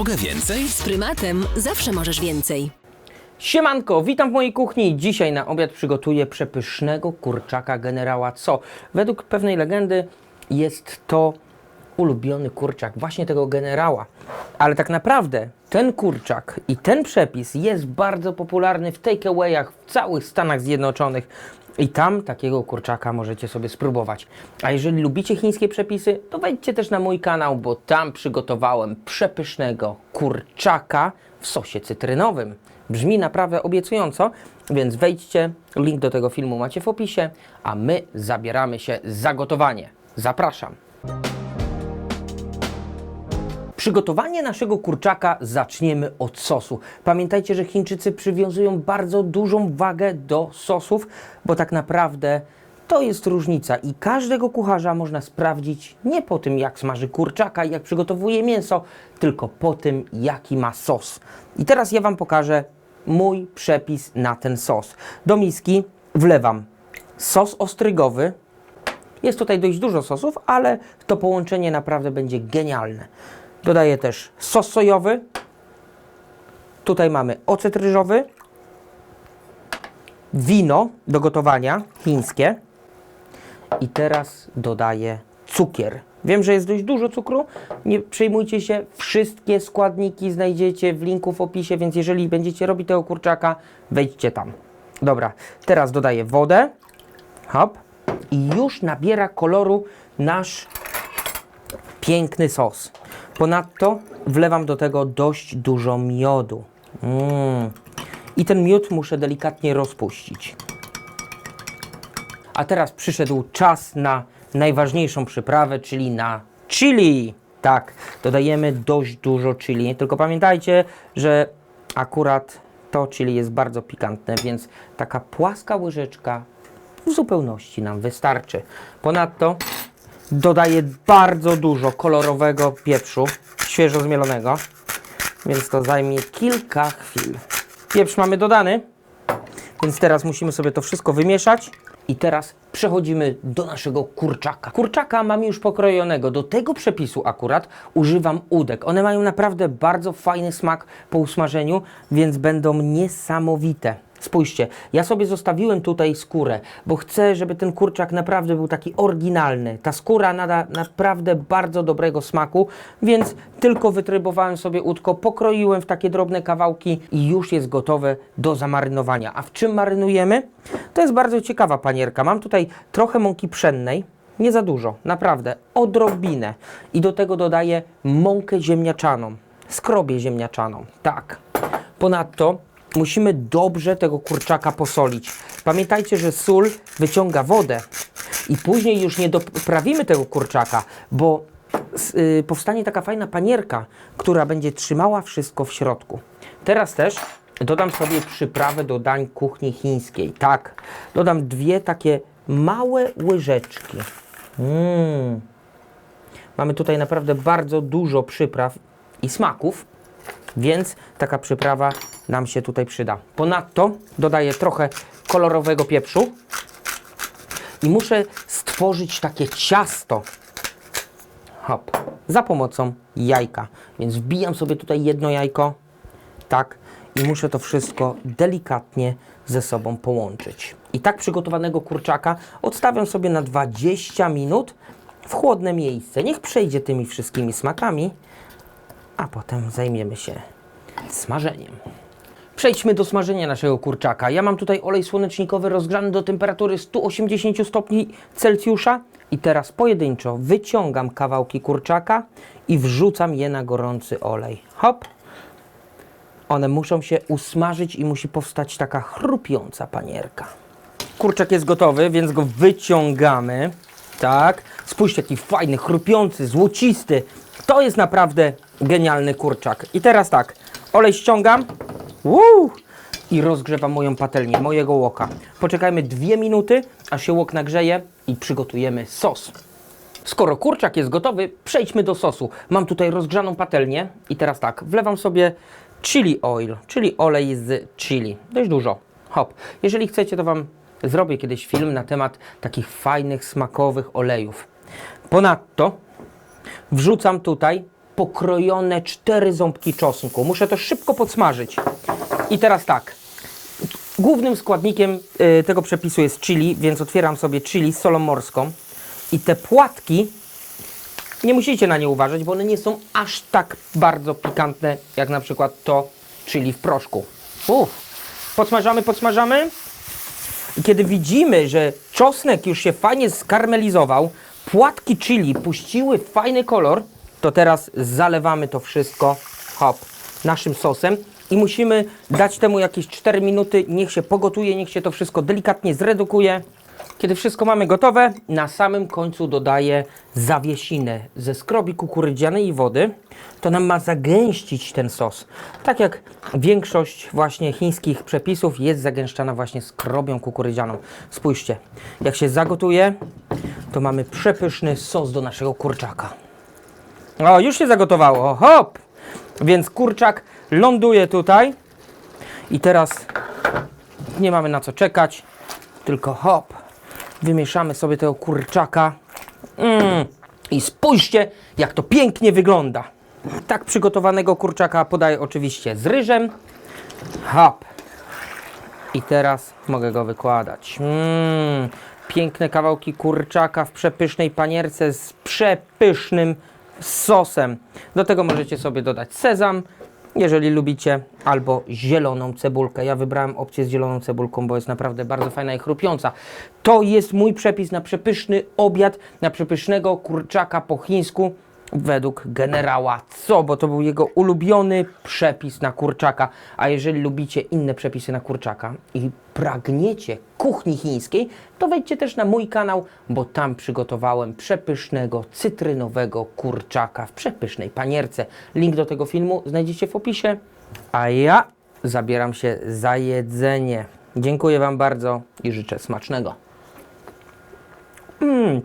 Mogę więcej? Z prymatem zawsze możesz więcej. Siemanko, witam w mojej kuchni. Dzisiaj na obiad przygotuję przepysznego kurczaka generała Co. Według pewnej legendy jest to ulubiony kurczak właśnie tego generała. Ale tak naprawdę ten kurczak i ten przepis jest bardzo popularny w takeawayach w całych Stanach Zjednoczonych. I tam takiego kurczaka możecie sobie spróbować. A jeżeli lubicie chińskie przepisy, to wejdźcie też na mój kanał, bo tam przygotowałem przepysznego kurczaka w sosie cytrynowym. Brzmi naprawdę obiecująco, więc wejdźcie. Link do tego filmu macie w opisie, a my zabieramy się za gotowanie. Zapraszam. Przygotowanie naszego kurczaka zaczniemy od sosu. Pamiętajcie, że Chińczycy przywiązują bardzo dużą wagę do sosów, bo tak naprawdę to jest różnica i każdego kucharza można sprawdzić nie po tym, jak smaży kurczaka i jak przygotowuje mięso, tylko po tym, jaki ma sos. I teraz ja Wam pokażę mój przepis na ten sos. Do miski wlewam sos ostrygowy, jest tutaj dość dużo sosów, ale to połączenie naprawdę będzie genialne. Dodaję też sos sojowy. Tutaj mamy ocet ryżowy. Wino do gotowania chińskie. I teraz dodaję cukier. Wiem, że jest dość dużo cukru. Nie przejmujcie się, wszystkie składniki znajdziecie w linku w opisie, więc jeżeli będziecie robić tego kurczaka, wejdźcie tam. Dobra, teraz dodaję wodę. Hop. I już nabiera koloru nasz piękny sos. Ponadto wlewam do tego dość dużo miodu. Mm. I ten miód muszę delikatnie rozpuścić. A teraz przyszedł czas na najważniejszą przyprawę, czyli na chili. Tak, dodajemy dość dużo chili. Tylko pamiętajcie, że akurat to chili jest bardzo pikantne, więc taka płaska łyżeczka w zupełności nam wystarczy. Ponadto dodaję bardzo dużo kolorowego pieprzu, świeżo zmielonego, więc to zajmie kilka chwil. Pieprz mamy dodany, więc teraz musimy sobie to wszystko wymieszać. I teraz przechodzimy do naszego kurczaka. Kurczaka mam już pokrojonego. Do tego przepisu akurat używam udek. One mają naprawdę bardzo fajny smak po usmażeniu, więc będą niesamowite. Spójrzcie, ja sobie zostawiłem tutaj skórę, bo chcę, żeby ten kurczak naprawdę był taki oryginalny. Ta skóra nada naprawdę bardzo dobrego smaku, więc tylko wytrybowałem sobie udko, pokroiłem w takie drobne kawałki i już jest gotowe do zamarynowania. A w czym marynujemy? To jest bardzo ciekawa panierka. Mam tutaj trochę mąki pszennej, nie za dużo, naprawdę, odrobinę. I do tego dodaję mąkę ziemniaczaną, skrobię ziemniaczaną, tak. Ponadto musimy dobrze tego kurczaka posolić. Pamiętajcie, że sól wyciąga wodę i później już nie doprawimy tego kurczaka, bo y, powstanie taka fajna panierka, która będzie trzymała wszystko w środku. Teraz też dodam sobie przyprawę do dań kuchni chińskiej. Tak, dodam dwie takie małe łyżeczki. Mm. Mamy tutaj naprawdę bardzo dużo przypraw i smaków, więc taka przyprawa nam się tutaj przyda. Ponadto dodaję trochę kolorowego pieprzu i muszę stworzyć takie ciasto. Hop, za pomocą jajka. Więc wbijam sobie tutaj jedno jajko, tak, i muszę to wszystko delikatnie ze sobą połączyć. I tak przygotowanego kurczaka odstawiam sobie na 20 minut w chłodne miejsce. Niech przejdzie tymi wszystkimi smakami, a potem zajmiemy się smażeniem. Przejdźmy do smażenia naszego kurczaka. Ja mam tutaj olej słonecznikowy rozgrzany do temperatury 180 stopni Celsjusza i teraz pojedynczo wyciągam kawałki kurczaka i wrzucam je na gorący olej. Hop! One muszą się usmażyć i musi powstać taka chrupiąca panierka. Kurczak jest gotowy, więc go wyciągamy. Tak. Spójrzcie, jaki fajny, chrupiący, złocisty. To jest naprawdę genialny kurczak. I teraz tak, olej ściągam. I rozgrzewam moją patelnię, mojego łoka. Poczekajmy dwie minuty, aż się łok nagrzeje i przygotujemy sos. Skoro kurczak jest gotowy, przejdźmy do sosu. Mam tutaj rozgrzaną patelnię i teraz tak, wlewam sobie chili oil, czyli olej z chili. Dość dużo. Hop. Jeżeli chcecie, to Wam zrobię kiedyś film na temat takich fajnych, smakowych olejów. Ponadto wrzucam tutaj pokrojone cztery ząbki czosnku. Muszę to szybko podsmażyć. I teraz tak. Głównym składnikiem y, tego przepisu jest chili, więc otwieram sobie chili z solą morską. I te płatki nie musicie na nie uważać, bo one nie są aż tak bardzo pikantne, jak na przykład to chili w proszku. Uff. Podsmażamy, podsmażamy. I kiedy widzimy, że czosnek już się fajnie skarmelizował, płatki chili puściły fajny kolor, to teraz zalewamy to wszystko, hop, naszym sosem i musimy dać temu jakieś 4 minuty, niech się pogotuje, niech się to wszystko delikatnie zredukuje. Kiedy wszystko mamy gotowe, na samym końcu dodaję zawiesinę ze skrobi kukurydzianej i wody. To nam ma zagęścić ten sos. Tak jak większość właśnie chińskich przepisów jest zagęszczana właśnie skrobią kukurydzianą. Spójrzcie, jak się zagotuje, to mamy przepyszny sos do naszego kurczaka. O, już się zagotowało, hop! Więc kurczak ląduje tutaj i teraz nie mamy na co czekać, tylko hop, wymieszamy sobie tego kurczaka mm. i spójrzcie, jak to pięknie wygląda. Tak przygotowanego kurczaka podaję oczywiście z ryżem. Hop. I teraz mogę go wykładać. Mm. Piękne kawałki kurczaka w przepysznej panierce z przepysznym sosem. Do tego możecie sobie dodać sezam, jeżeli lubicie, albo zieloną cebulkę. Ja wybrałem opcję z zieloną cebulką, bo jest naprawdę bardzo fajna i chrupiąca. To jest mój przepis na przepyszny obiad, na przepysznego kurczaka po chińsku według generała Co, bo to był jego ulubiony przepis na kurczaka. A jeżeli lubicie inne przepisy na kurczaka i pragniecie kuchni chińskiej, to wejdźcie też na mój kanał, bo tam przygotowałem przepysznego cytrynowego kurczaka w przepysznej panierce. Link do tego filmu znajdziecie w opisie. A ja zabieram się za jedzenie. Dziękuję Wam bardzo i życzę smacznego. Mmm,